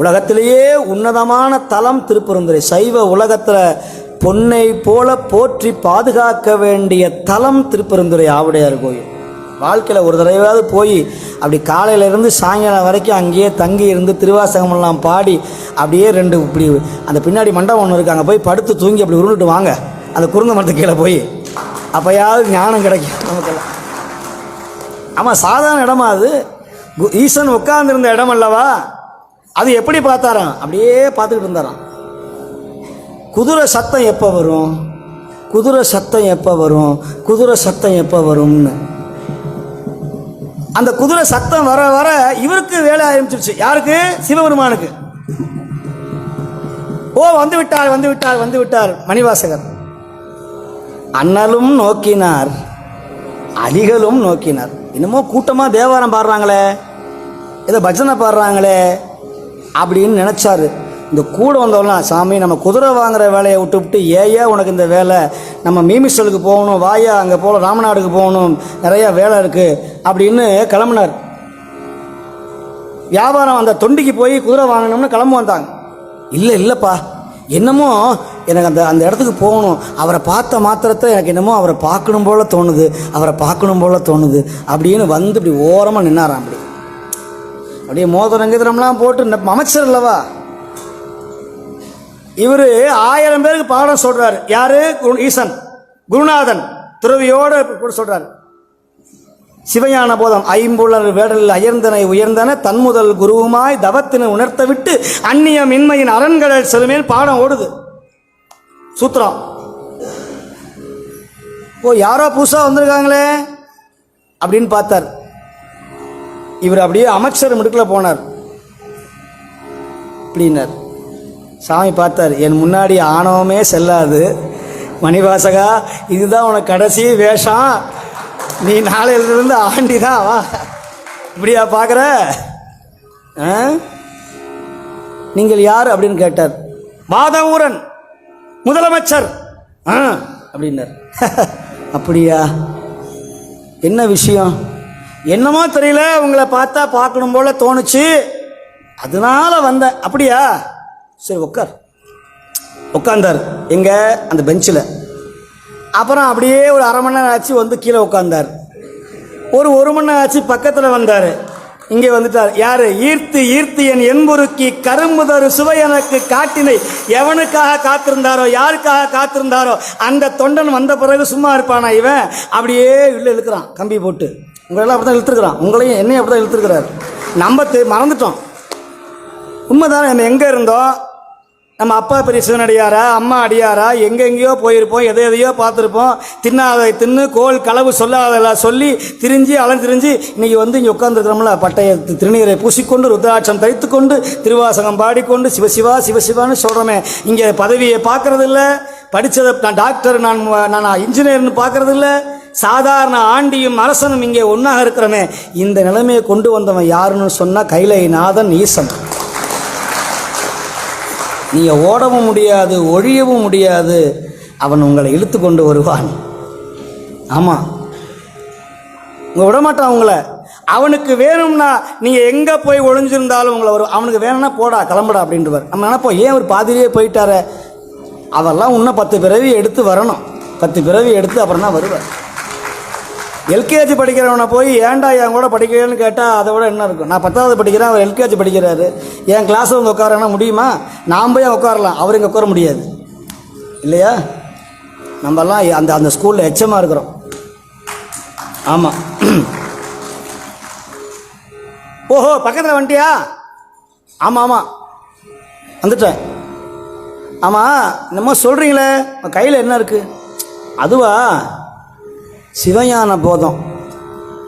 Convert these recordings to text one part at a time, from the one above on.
உலகத்திலேயே உன்னதமான தலம் திருப்பெருந்துறை. சைவ உலகத்தில் பொன்னை போல போற்றி பாதுகாக்க வேண்டிய தலம் திருப்பெருந்துறை ஆவுடையார் கோயில். வாழ்க்கையில் ஒரு தடவையாவது போய் அப்படி காலையிலேருந்து சாயங்காலம் வரைக்கும் அங்கேயே தங்கி இருந்து திருவாசகமெல்லாம் பாடி அப்படியே ரெண்டு இப்படி அந்த பின்னாடி மண்டபம் ஒன்று இருக்காங்க அங்கே போய் படுத்து தூங்கி அப்படி உருண்டுட்டு வாங்க. அந்த குறுங்க மரத்து கீழே போய் அப்போயாவது ஞானம் கிடைக்கும் நமக்கெல்லாம். ஆமாம் சாதாரண இடமா அது. கு- ஈசன் உட்கார்ந்துருந்த இடம் அல்லவா? அது எப்படி பார்த்தாராம்? அப்படியே பார்த்துக்கிட்டு இருந்தாராம். குதிரை சத்தம் எப்போ வரும்? குதிரை சத்தம் எப்போ வரும்? குதிரை சத்தம் எப்போ வரும்னு. அந்த குதிரை சத்தம் வர வர இவருக்கு வேலை ஆரம்பிச்சிருச்சு. யாருக்கு? சிவபெருமானுக்கு. ஓ வந்து விட்டார் வந்து விட்டார் வந்து விட்டார் மணிவாசகர். அண்ணலும் நோக்கினார். அடிகளும் நோக்கினார். இன்னமும் கூட்டமாக தேவாரம் பாடுறாங்களே. ஏதோ பஜனை பாடுறாங்களே. அப்படின்னு நினச்சாரு. இந்த கூட வந்தவெல்லாம் சாமி நம்ம குதிரை வாங்குற வேலையை விட்டு விட்டு ஏயா உனக்கு இந்த வேலை? நம்ம மீமிஸ்டலுக்கு போகணும் வாயா அங்கே போகணும் ராமநாடுக்கு போகணும் நிறையா வேலை இருக்குது அப்படின்னு கிளம்புனார். வியாபாரம் அந்த தொண்டிக்கு போய் குதிரை வாங்கணும்னு கிளம்பு வந்தாங்க. இல்லை இல்லைப்பா என்னமோ எனக்கு அந்த அந்த இடத்துக்கு போகணும். அவரை பார்த்த மாத்திரத்தை எனக்கு என்னமோ அவரை பார்க்கணும் போல் தோணுது அவரை பார்க்கணும் போல் தோணுது அப்படின்னு வந்து இப்படி ஓரமாக நின்னாராம் அப்படி. அப்படியே மோதிரம் போட்டு அமைச்சர் அல்லவா? இவர் ஆயிரம் பேருக்கு பாடம் சொல்றாரு. யாரு? குரு- ஈசன். குருநாதன். துறவியோடு கூட சொல்றாரு. சிவஞான போதம். ஐம்புலர் வேடலில் அயர்ந்தனை உயர்ந்தன தன்முதல் குருவுமாய் தவத்தினை உணர்த்த விட்டு அந்நிய மின்மையின் அரண்கள் செலுமேல் பாடம் ஓடுது. சூத்திரம். ஓ யாரோ புதுசாக வந்திருக்காங்களே? அப்படின்னு பார்த்தார். இவர் அப்படியே அமைச்சர் மிடுக்கில் போனார். அப்படின்னார். சாமி பார்த்தார் என் முன்னாடி ஆணவமே செல்லாது. மணிவாசகா இதுதான் உனக்கு கடைசி வேஷம். நீ நாளையிலிருந்து ஆண்டி தான் வா. இப்படியா பார்க்குற? ஆ? நீங்கள் யார்? அப்படின்னு கேட்டார். வாதவூரன் முதலமைச்சர். ஆ? அப்படின்னார். அப்படியா? என்ன விஷயம்? என்னமோ தெரியல உங்களை பார்த்தா பார்க்கணும் போல தோணுச்சு. அதனால வந்தேன். அப்படியா? சரி உட்கார் உட்காந்தார் எங்க? அந்த பெஞ்சில். அப்புறம் அப்படியே ஒரு அரை மணி நேரம் ஆச்சு வந்து கீழே உட்காந்தார் ஒரு ஒரு மணி நேரம் ஆச்சு பக்கத்தில் வந்தார். இங்கே வந்துட்டார். யாரு? ஈர்த்து ஈர்த்து என் என்புருக்கி கரும்புதரு சுவை எனக்கு காட்டினை. எவனுக்காக காத்திருந்தாரோ யாருக்காக காத்திருந்தாரோ அந்த தொண்டன் வந்த பிறகு சும்மா இருப்பானா இவன்? அப்படியே உள்ள இழுக்கிறான். கம்பி போட்டு. உங்களெல்லாம் அப்படி தான் இழுத்துருக்குறான் உங்களையும் என்னையும் அப்படி தான் இழுத்துருக்கிறார் நம்ம தெ- மறந்துட்டோம் உண்மைதானே நம்ம எங்கே இருந்தோம் நம்ம அப்பா பெரிய சிவனடியாரா அம்மா அடியாரா எங்கெங்கேயோ போயிருப்போம் எதை எதையோ பார்த்துருப்போம் தின்னாத தின்னு கோல் களவு சொல்லாதெல்லாம் சொல்லி திரிஞ்சு அலன் திரிஞ்சு இன்றைக்கி வந்து இங்கே உட்காந்துருக்கிறோம்ல பட்டைய திருநீரை பூசிக்கொண்டு ருத்ராட்சம் தைத்துக்கொண்டு திருவாசகம் பாடிக்கொண்டு சிவசிவா சிவசிவான்னு சொல்கிறோமே இங்கே பதவியை பார்க்குறதில்ல படித்ததை நான் டாக்டர் நான் நான் இன்ஜினியர்னு பார்க்கறது சாதாரண ஆண்டியும் அரசனும் இங்கே ஒன்றாக இருக்கிறமே இந்த நிலைமையை கொண்டு வந்தவன் யாருன்னு சொன்னால் கைலை நாதன் ஈசன். நீங்கள் ஓடவும் முடியாது ஒழியவும் முடியாது அவன் உங்களை இழுத்து கொண்டு வருவான். ஆமாம் உங்கள் விடமாட்டான் உங்களை? அவனுக்கு வேணும்னா நீங்கள் எங்கே போய் ஒளிஞ்சிருந்தாலும் உங்களை வரும். அவனுக்கு வேணும்னா போடா கிளம்புடா அப்படின்றவர். நம்ம நினைப்போம் ஏன் ஒரு பாதிரியே போயிட்டார? அவெல்லாம் இன்னும் பத்து பிறவி எடுத்து வரணும். பத்து பிறவி எடுத்து அப்புறம் தான் வருவார். எல்கேஜி படிக்கிறவனை போய் ஏன்டா என் கூட படிக்கிறேன்னு கேட்டால் அதை விட என்ன இருக்கும்? நான் பத்தாவது படிக்கிறேன் அவர் எல்கேஜி படிக்கிறாரு. என் கிளாஸ் வந்து உட்காரனா முடியுமா? நாம் போய் உட்காரலாம். அவர் இங்கே உட்கார முடியாது. இல்லையா? நம்மலாம் அந்த அந்த ஸ்கூலில் எச்சமாக இருக்கிறோம். ஆமாம் ஓஹோ பக்கத்தில் வந்துட்டியா? ஆமாம் ஆமாம் வந்துட்டேன். ஆமாம் என்னமோ சொல்கிறீங்களே கையில் என்ன இருக்குது அதுவா? சிவஞான போதம்.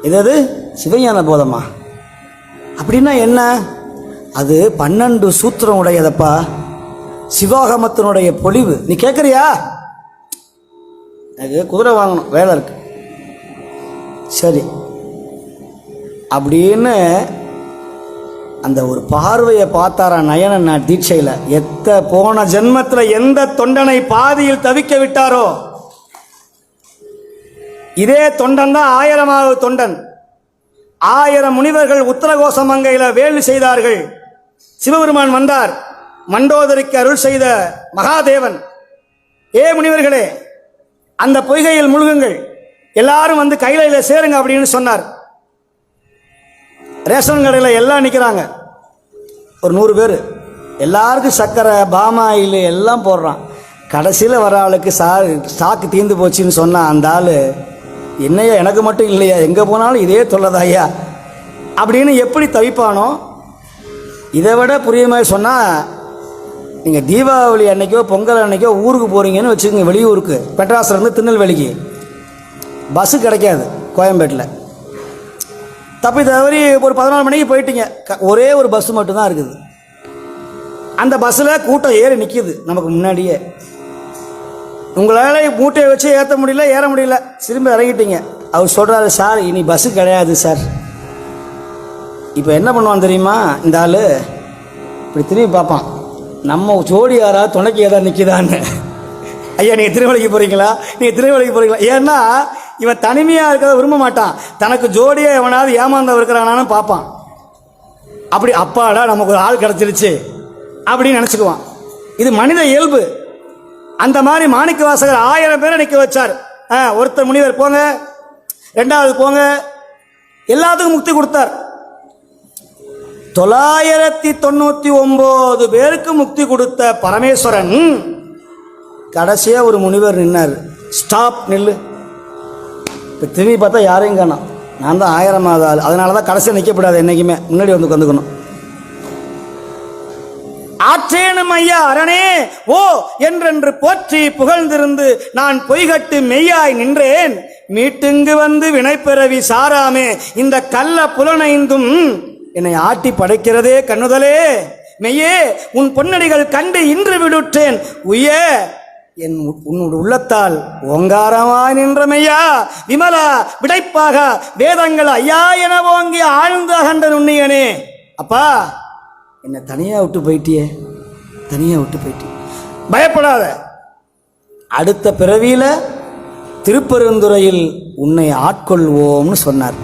எதாவது சிவஞான போதமா? அப்படின்னா என்ன? அது பன்னெண்டு சூத்திரம் உடையதப்பா. சிவாகமத்தினுடைய பொலிவு நீ கேட்குறியா எனக்கு குதிரை வாங்கணும். வேலை இருக்கு. சரி. அப்படின்னு அந்த ஒரு பார்வையை பார்த்தாரா நயனன் நான் தீட்சையில்? எத்த போன ஜென்மத்தில் எந்த தொண்டனை பாதியில் தவிக்க விட்டாரோ? இதே தொண்டன் தான் ஆயிரமாவது தொண்டன். ஆயிரம் முனிவர்கள் உத்தரகோசமங்கையில் வேள்வி செய்தார்கள். சிவபெருமான் வந்தார். மண்டோதரிக்கு அருள் செய்த மகாதேவன். ஏ முனிவர்களே அந்த பொய்கையில் முழுகுங்கள். எல்லாரும் வந்து கையில சேருங்க அப்படின்னு சொன்னார். ரேஷன் கடையில் எல்லாம் நிற்கிறாங்க ஒரு நூறு பேர். எல்லாருக்கும் சர்க்கரை பாமாயில் எல்லாம் போடுறான். கடைசியில் வர ஆளுக்கு சா ஸ்டாக்கு தீர்ந்து போச்சுன்னு சொன்னால் அந்த ஆள் என்னையா எனக்கு மட்டும் இல்லையா? எங்கே போனாலும் இதே தொல்லதாயா அப்படின்னு எப்படி தவிப்பானோ இதை விட புரிய மாதிரி சொன்னால் நீங்கள் தீபாவளி அன்னைக்கோ பொங்கல் அன்னைக்கோ ஊருக்கு போகிறீங்கன்னு வச்சுக்கோங்க வெளியூருக்கு. பெட்ராஸ்லேருந்து திருநெல்வேலிக்கு. பஸ்ஸு கிடைக்காது கோயம்பேட்டில். தப்பி தவறி ஒரு பதினாலு மணிக்கு போயிட்டீங்க. ஒரே ஒரு பஸ் மட்டும்தான் இருக்குது. அந்த பஸ்ஸில் கூட்டம் ஏறி நிற்கிது நமக்கு முன்னாடியே. உங்களால் மூட்டையை வச்சு ஏற்ற முடியல ஏற முடியல. திரும்ப இறங்கிட்டீங்க. அவர் சொல்கிறாரு சார் இனி பஸ்ஸு கிடையாது சார். இப்போ என்ன பண்ணுவான் தெரியுமா? இந்த ஆள் இப்படி திரும்பி பார்ப்பான். நம்ம ஜோடி யாரா துணைக்கு ஏதாவது நிற்கிதான்னு ஐயா நீங்கள் திருவள்ளிக்கு போகிறீங்களா நீங்கள் திருவள்ளிக்கு போகிறீங்களா ஏன்னா இவன் தனிமையாக இருக்கிறத விரும்ப மாட்டான். தனக்கு ஜோடியாக எவனாவது ஏமாந்தவன் இருக்கிறானான்னு பார்ப்பான். அப்படி அப்பாடா நமக்கு ஒரு ஆள் கிடச்சிருச்சு அப்படின்னு நினச்சிக்குவான். இது மனித இயல்பு. அந்த மாதிரி மாணிக்க வாசகர் ஆயிரம் பேரை நிற்க வச்சார். ஒருத்தர் முனிவர் போங்க ரெண்டாவது போங்க எல்லாத்துக்கும் முக்தி கொடுத்தார். தொள்ளாயிரத்தி தொண்ணூற்றி ஒம்பது பேருக்கு முக்தி கொடுத்த பரமேஸ்வரன் கடைசியாக ஒரு முனிவர் நின்னார். ஸ்டாப் நில்லு. இப்போ திரும்பி பார்த்தா யாரையும் காணும். நான் தான் ஆயிரமாவது ஆள். அதனால தான் கடைசியாக நிற்கக்கூடாது என்றைக்குமே முன்னாடி வந்து வந்துக்கணும் ஆற்றேனும் ஐயா அரணே ஓ என்றென்று போற்றி புகழ்ந்திருந்து நான் பொய்கட்டு மெய்யாய் நின்றேன். மீட்டுங்கு வந்து வினைப்பிறவி சாராமே இந்த கள்ள புலனைந்தும் என்னை ஆட்டி படைக்கிறதே கண்ணுதலே. மெய்யே உன் பொன்னடிகள் கண்டு இன்று விடுற்றேன். உய என் உன்னோட உள்ளத்தால் ஓங்காரமாய் நின்றமையா விமலா விடைப்பாக வேதங்கள் ஐயா என ஓங்கி ஆழ்ந்து அகன்ற நுண்ணியனே. அப்பா என்னை தனியாக விட்டு போயிட்டியே? தனியாக விட்டு போயிட்டியே பயப்படாத. அடுத்த பிறவியில் திருப்பெருந்துறையில் உன்னை ஆட்கொள்வோம்னு சொன்னார்.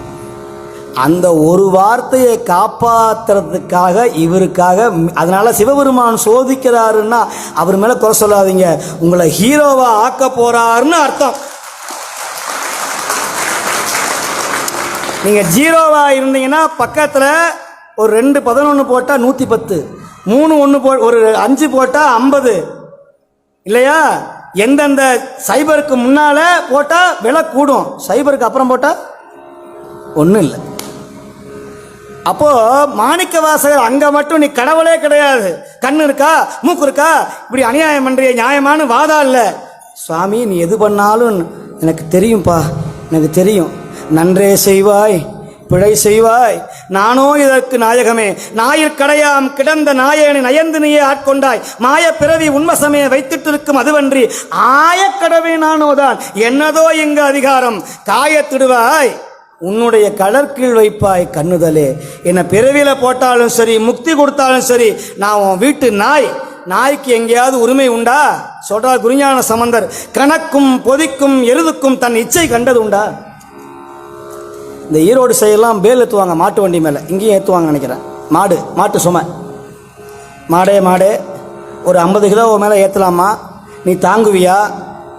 அந்த ஒரு வார்த்தையை காப்பாத்துறதுக்காக இவருக்காக அதனால் சிவபெருமான் சோதிக்கிறாருன்னா அவர் மேலே குறை சொல்லாதீங்க. உங்களை ஹீரோவாக ஆக்க போகிறாருன்னு அர்த்தம். நீங்கள் ஜீரோவாக இருந்தீங்கன்னா பக்கத்தில் ஒரு ரெண்டு பதினொன்று போட்டால் நூற்றி பத்து. மூணு ஒன்று போ ஒரு அஞ்சு போட்டால் ஐம்பது. இல்லையா? எந்தெந்த சைபருக்கு முன்னால் போட்டால் விலை கூடும். சைபருக்கு அப்புறம் போட்டால் ஒன்றும் இல்லை. அப்போது மாணிக்க வாசகர் அங்கே மட்டும் நீ கடவுளே கிடையாது. கண்ணு இருக்கா? மூக்கு இருக்கா? இப்படி அநியாயம் பண்ணுறிய நியாயமான வாதம் இல்லை. சுவாமி நீ எது பண்ணாலும் எனக்கு தெரியும்ப்பா எனக்கு தெரியும். நன்றே செய்வாய். பிழை செய்வாய். நானோ இதற்கு நாயகமே. நாயிற்கடையாம் கிடந்த நாயனை நயந்து நீயே ஆட்கொண்டாய். மாய பிறவி உண்மசமே வைத்திட்டிருக்கும் அதுவன்றி. ஆயக்கடவே நானோதான். என்னதோ இங்கு அதிகாரம். காயத்திடுவாய். உன்னுடைய கடற்கீழ் வைப்பாய் கண்ணுதலே. என்னை பிறவியில போட்டாலும் சரி முக்தி கொடுத்தாலும் சரி நான் உன் வீட்டு நாய். நாய்க்கு எங்கேயாவது உரிமை உண்டா? சொல்றார் குருஞான சமந்தர். கணக்கும் பொதிக்கும் எருதுக்கும் தன் இச்சை கண்டது உண்டா இந்த ஈரோடு சைடெல்லாம் பேல் ஏற்றுவாங்க மாட்டு வண்டி மேலே. இங்கேயும் ஏற்றுவாங்க நினைக்கிறேன். மாடு மாட்டு சுமை. மாடே மாடே. ஒரு ஐம்பது கிலோ மேலே ஏற்றலாமா நீ தாங்குவியா?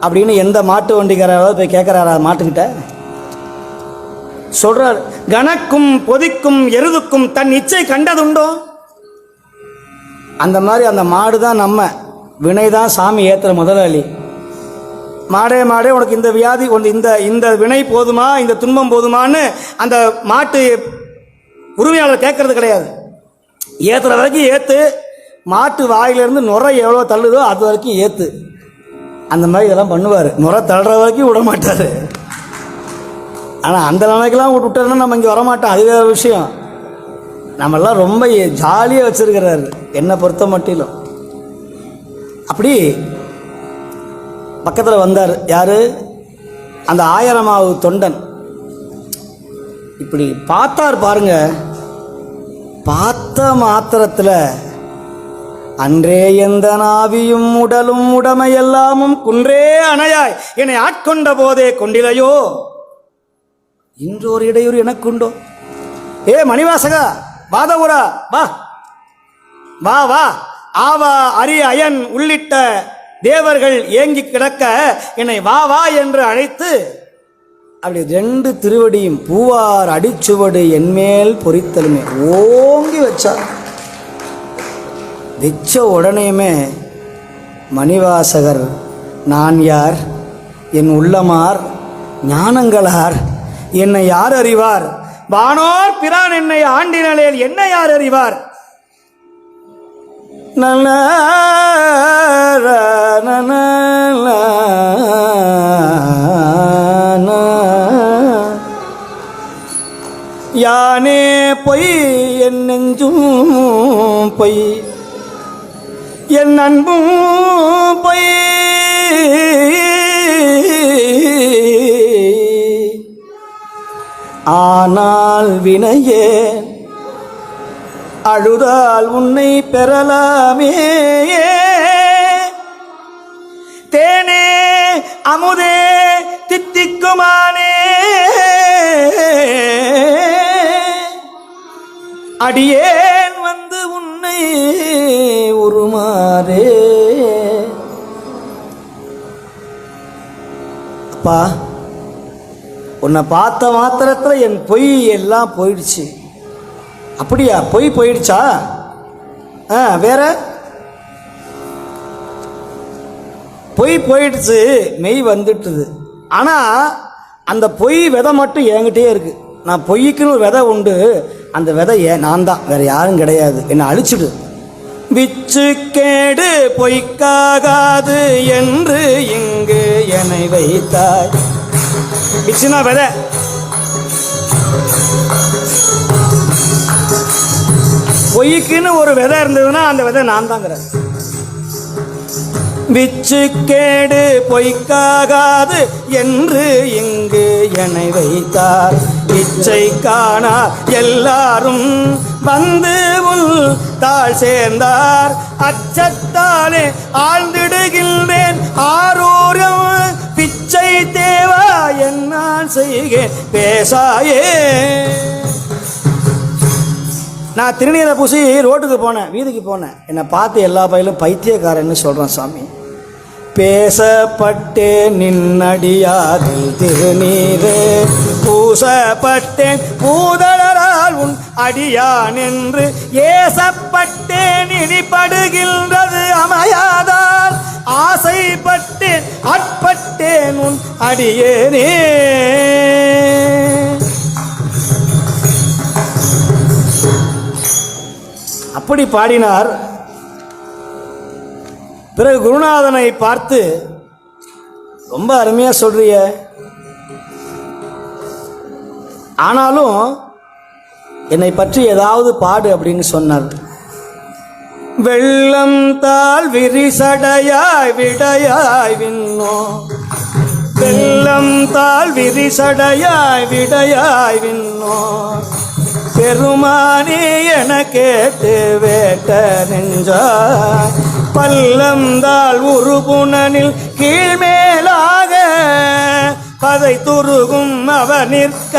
அப்படின்னு எந்த மாட்டு வண்டிக்காராவது போய் கேட்குறாரா மாட்டுக்கிட்ட? சொல்கிறார் கணக்கும் பொதிக்கும் எருதுக்கும் தன் இச்சை கண்டதுண்டோ? அந்த மாதிரி அந்த மாடு தான் நம்ம. வினை தான் சாமி ஏற்றுற முதலாளி. மாடே மாடே உனக்கு இந்த வியாதி உனக்கு இந்த இந்த வினை போதுமா இந்த துன்பம் போதுமான்னு அந்த மாட்டு உரிமையாளர் கேட்கறது கிடையாது. ஏத்துற வரைக்கும் ஏத்து மாட்டு வாயிலிருந்து நுரை எவ்வளோ தள்ளுதோ அது வரைக்கும் ஏத்து. அந்த மாதிரி இதெல்லாம் பண்ணுவார். நுரை தள்ளுற வரைக்கும் விட மாட்டார். ஆனால் அந்த நிலைக்கெல்லாம் விட்டு நம்ம இங்கே வரமாட்டோம். அது வேறு விஷயம். நம்மெல்லாம் ரொம்ப ஜாலியாக வச்சிருக்கிறாரு. என்னை பொறுத்த மட்டிலும். அப்படி பக்கத்தில் வந்தார். யார்? அந்த ஆயிரமாவது தொண்டன். இப்படி பார்த்தார் பாருங்க. பார்த்த மாத்திரத்தில் அன்றே எந்த நாவியும் உடலும் உடமையெல்லாமும் குன்றே அணையாய். என்னை ஆட்கொண்ட போதே கொண்டிலையோ? இன்றொரு இடையூறு எனக்குண்டோ? ஏ மணிவாசகா வாதவூரா வா. வா வா. ஆவா அரி அயன் உள்ளிட்ட தேவர்கள் ஏங்கி கிடக்க என்னை வா வா என்று அழைத்து அப்படி ரெண்டு திருவடியும் பூவார் அடிச்சுவடு என்மேல் பொறித்தலுமே. ஓங்கி வச்சார் வச்ச உடனேயுமே மணிவாசகர் நான் யார்? என் உள்ளமார் ஞானங்களார் என்னை யார் அறிவார்? வானோர் பிரான் என்னை ஆண்டினலேல் என்ன யார் அறிவார்? யானே பொய் என் நெஞ்சும் பொய். என் அன்பும் பொய். ஆனால் வினையே அழுதால் உன்னை பெறலாமே. தேனே அமுதே தித்திக்குமானே. அடியேன் வந்து உன்னை உருமாறே. அப்பா உன்னை பார்த்த மாத்திரத்தில் என் பொய் எல்லாம் போயிடுச்சு. அப்படியா? பொய் போயிடுச்சா? ஆ வேற? பொய் போயிடுச்சு. மெய் வந்துட்டுது. ஆனால் அந்த பொய் விதை மட்டும் என்கிட்டயே இருக்கு. நான் பொய்க்குன்னு ஒரு விதை உண்டு. அந்த விதை ஏன் நான் தான். வேற யாரும் கிடையாது. என்னை அழிச்சிடு. விச்சு கேடு பொய்க்காகாது என்று இங்கு என்னை வைத்தாய். விச்சுனா விதை. பொய்க்குன்னு ஒரு விதை இருந்ததுன்னா அந்த விதை நான் தாங்கிறேன் விச்சு கேடு பொய்க்காகாது என்று இங்கு என்னை வைத்தார். இச்சை காணா எல்லாரும் வந்து உள் தாழ் சேர்ந்தார். அச்சத்தாலே ஆழ்ந்திடுகின்றேன். ஆரோரம் பிச்சை தேவா என்னால் செய்கேன் பேசாயே. நான் திருநீரை பூசி ரோட்டுக்கு போனேன் வீதிக்கு போனேன். என்னை பார்த்து எல்லா பயிலும் பைத்தியக்காரன்னு சொல்கிறான் சாமி. பேசப்பட்டேன் நின்னடியாதில் திருநீரே பூசப்பட்டேன் பூதளரால் உன் அடியான் என்று ஏசப்பட்டேன் இனிப்படுகின்றது அமையாதால். ஆசைப்பட்டேன் அட்பட்டேன் உன் அடியேனே. அப்படி பாடினார். பிறகு குருநாதனை பார்த்து ரொம்ப அருமையாக சொல்றிய. ஆனாலும் என்னை பற்றி ஏதாவது பாடு அப்படின்னு சொன்னார். வெள்ளம் தாள் விரிசடையாய் விடையாய் விண்ணோ. வெள்ளம் தாள் விரிசடையாய் விடையாய் விண்ணோ. பெருமானே என கேட்டு வேட்ட நெஞ்சா பல்லந்தாள் உருபுணனில் கீழ்மேலாக கதை துருகும் அவ நிற்க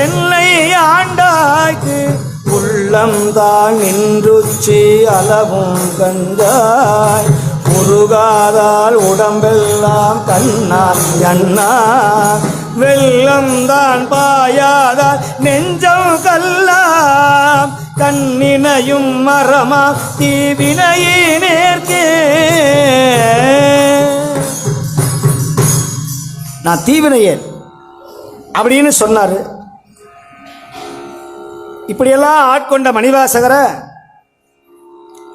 என்னை ஆண்டாய்க்கு. உள்ளம் தான் நின்றுச்சி அளவும் கண்டாய். உருகாதால் உடம்பெல்லாம் கண்ணா கண்ணா வெள்ளம் தான் பாயாதால் நெஞ்சம் கல்லாம். கண்ணினையும் மரமா தீவினையினேற்கே நான் தீவினையேன். அப்படின்னு சொன்னார். இப்படியெல்லாம் ஆட்கொண்ட மணிவாசகரை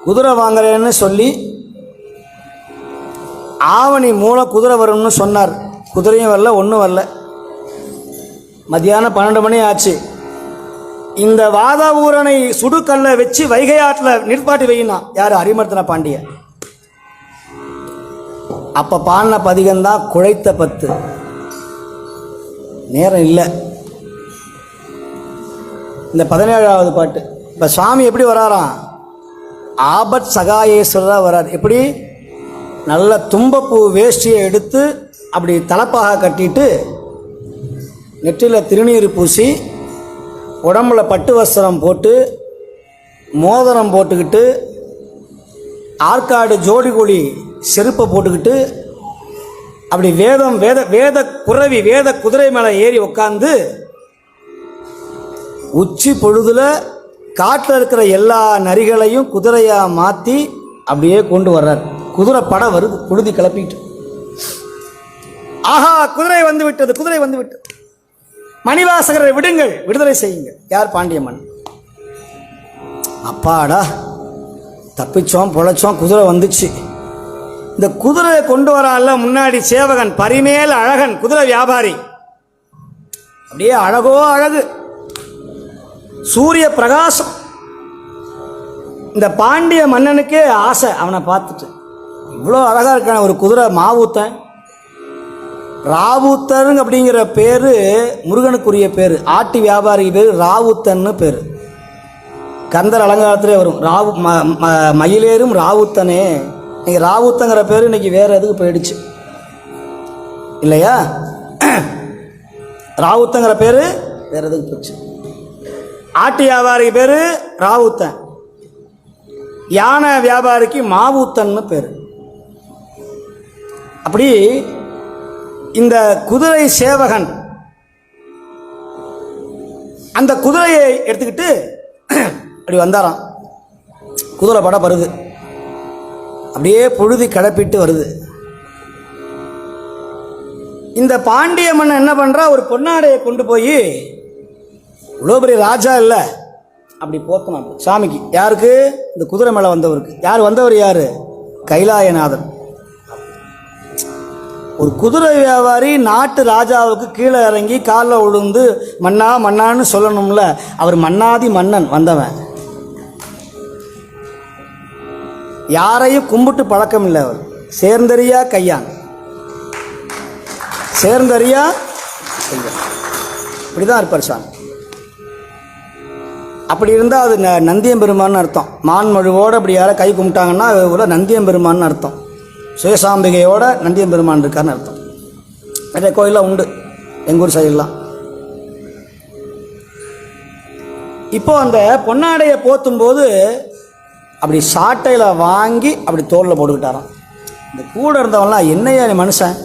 குதிரை வாங்குறேன்னு சொல்லி ஆவணி மூலம் குதிரை வரும்னு சொன்னார். குதிரையும் வரல ஒன்றும் வரல. மத்தியானம் பன்னெண்டு மணி ஆச்சு. இந்த வாதாவூரனை சுடுக்கல்ல வச்சு வைகை ஆற்றுல நிற்பாட்டி வையினா யார் அரிமர்த்தன பாண்டிய? அப்போ பாடின பதிகம்தான் குழைத்த பத்து. நேரம் இல்லை. இந்த பதினேழாவது பாட்டு. இப்போ சுவாமி எப்படி வராராம்? ஆபத் சகாயேஸ்வரராக வரார். எப்படி? நல்ல தும்பப்பூ வேஷ்டியை எடுத்து அப்படி தலப்பாக கட்டிட்டு நெற்றியில் திருநீர் பூசி உடம்புல பட்டு வஸ்திரம் போட்டு மோதிரம் போட்டுக்கிட்டு ஆற்காடு ஜோடிகொழி செருப்பை போட்டுக்கிட்டு அப்படி வேதம் வேத வேத குறவி வேத குதிரை மேலே ஏறி உட்காந்து உச்சி பொழுதுல காட்டில் இருக்கிற எல்லா நரிகளையும் குதிரையாக மாற்றி அப்படியே கொண்டு வர்றார். குதிரை படம் வருது புழுதி கிளப்பிட்டு. ஆஹா குதிரை வந்து விட்டது குதிரை வந்து விட்டது. மணிவாசகரை விடுங்கள் விடுதலை செய்யுங்கள். யார் பாண்டியம்மன்? அப்பாடா தப்பிச்சோம் பொழைச்சோம் குதிரை வந்துச்சு. இந்த குதிரையை கொண்டு வரால முன்னாடி சேவகன் பரிமேல் அழகன் குதிரை வியாபாரி. அப்படியே அழகோ அழகு. சூரிய பிரகாசம். இந்த பாண்டிய மன்னனுக்கே ஆசை அவனை பார்த்துட்டு. இவ்வளோ அழகாக இருக்கான ஒரு குதிரை மாவூத்தன். ராவுத்தருங்க அப்படிங்கிற பேர் முருகனுக்குரிய பேர். ஆட்டி வியாபாரி பேர் ராவுத்தன்னு பேர். கந்தர் அலங்காரத்திலே வரும். ராவு ம ம- மயிலேறும் ராவுத்தனே. இன்னைக்கு ராவுத்தங்கிற பேர் இன்னைக்கு வேற எதுக்கு போயிடுச்சு? இல்லையா? ராவுத்தங்கிற பேர் வேற எதுக்கு போச்சு? ஆட்டு வியாபாரி பேர் ராவுத்தன். யானை வியாபாரிக்கு மாவூத்தன்னு பேர். அப்படி இந்த குதிரை சேவகன் அந்த குதிரையை எடுத்துக்கிட்டு அப்படி வந்தாராம். குதிரை படம் வருது அப்படியே பொழுது கிளப்பிட்டு வருது. இந்த பாண்டிய மன்னன் என்ன பண்ணுறா ஒரு பொன்னாடையை கொண்டு போய் இவ்வளோ பெரிய ராஜா இல்லை. அப்படி போத்தணும் சாமிக்கு யாருக்கு? இந்த குதிரை மேலே வந்தவருக்கு. யார் வந்தவர் யார்? கைலாயநாதன். ஒரு குதிரை வியாபாரி நாட்டு ராஜாவுக்கு கீழே இறங்கி காலில் விழுந்து மன்னா மன்னான்னு சொல்லணும்ல. அவர் மன்னாதி மன்னன் வந்தவன். யாரையும் கும்பிட்டு பழக்கம் இல்லை அவர். சேர்ந்தறியா கையான். சேர்ந்தறியா கையான். இப்படிதான் இருப்பார் சாமி அப்படி இருந்தால் அது ந- நந்தியம்பெருமான்னு அர்த்தம். மான்மழுவோடு அப்படி யாரை கை கும்பிட்டாங்கன்னா அது நந்தியம் நந்தியம்பெருமான்னு அர்த்தம். சுயசாம்பிகையோட நந்தியம்பெருமான் இருக்காருன்னு அர்த்தம். நிறைய கோயிலாம் உண்டு எங்கள் ஊர் இப்போ அந்த பொன்னாடையை போத்தும்போது அப்படி சாட்டையில் வாங்கி அப்படி தோளில் போட்டுக்கிட்டாராம். இந்த கூட இருந்தவன்லாம் என்னையா நீ மனுஷன்?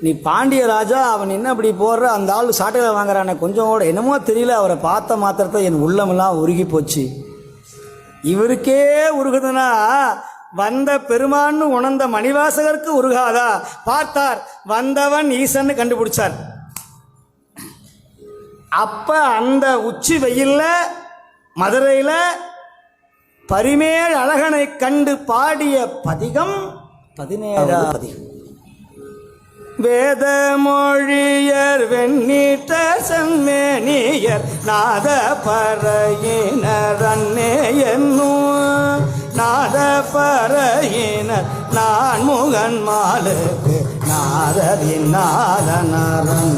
நீ பாண்டிய ராஜா அவன் என்ன அப்படி போடுற? அந்த ஆள் சாட்டையில் வாங்குறானே. கொஞ்சம் கூட என்னமோ தெரியல அவரை பார்த்த மாத்திரத்தை என் உள்ளமெல்லாம் உருகி போச்சு. இவருக்கே உருகுதுன்னா வந்த பெருமான்னு உணர்ந்த மணிவாசகருக்கு உருகாதா? பார்த்தார். வந்தவன் ஈசன்னு கண்டுபிடிச்சார். அப்ப அந்த உச்சி வெயில்ல மதுரையில பரிமேல் அழகனை கண்டு பாடிய பதிகம் பதினேழாம் பதிகம். வேத மொழியர் வெண்ணீட்ட செம்மேனியர் நாத பறையினர் அன்னே என்னும் நாதபரையினர் நான் முகன் மாலுக்கு நாதரின் நாதனரன்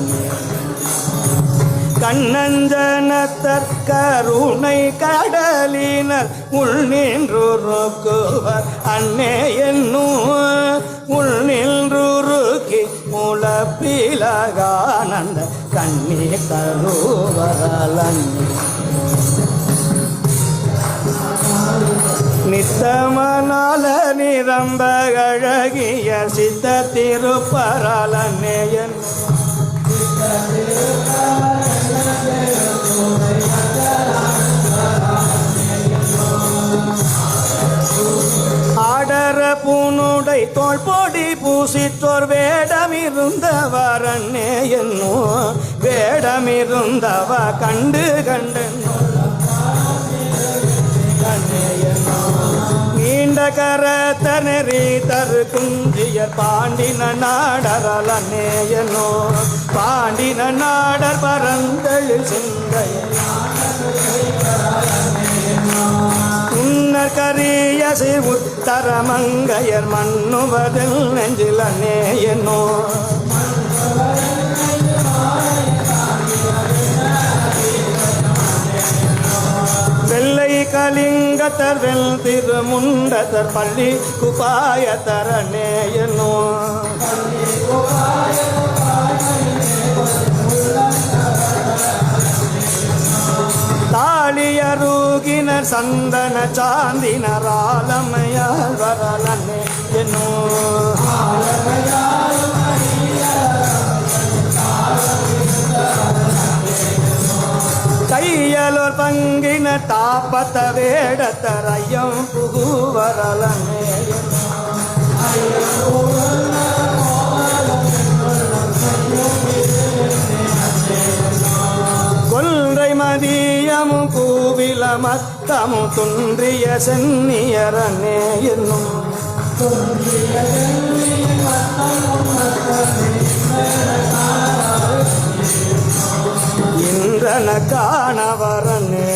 கண்ணஞ்சனத்தர் கருணை கடலினர் உள் நின்றுருக்குவர் அன்னே என்னும் உள் நின்றுருக்கி முளப்பிலகானந்த கண்ணீர் கருவரலன்னே. நித்தமனால நிரம்ப அழகிய சித்த திருப்பரலன்னே ஆடர பூனுடை தோல் பொடி பூசித்தோர் வேடமிருந்தவர் அண்ணே வேடமிருந்தவ கண்டு கண்டனோ. நீண்ட கரத்தனரி தரு குஞ்சியர் பாண்டின நாடரல் அண்ணே பாண்டின நாடர் பரந்தழில் சிந்தைய உன்னர் கரிய உத்தரமங்கையர் மண்ணுவதில் நெஞ்சில் அண்ணே தில்லை கலிங்கத்தர் வெல் திருமுண்டதர் பள்ளி குபாய தரணே தாளியருகினர் சந்தன சாந்தினராலமையால் வரலனே என்னோ பங்கின தாப்பத்த வேடத்தரையம் புகுவரலனே கொன்றை மதியமும் கூவில மத்தமும் துன்றிய சென்னியரனே என்னும் இந்திரன காணவரனே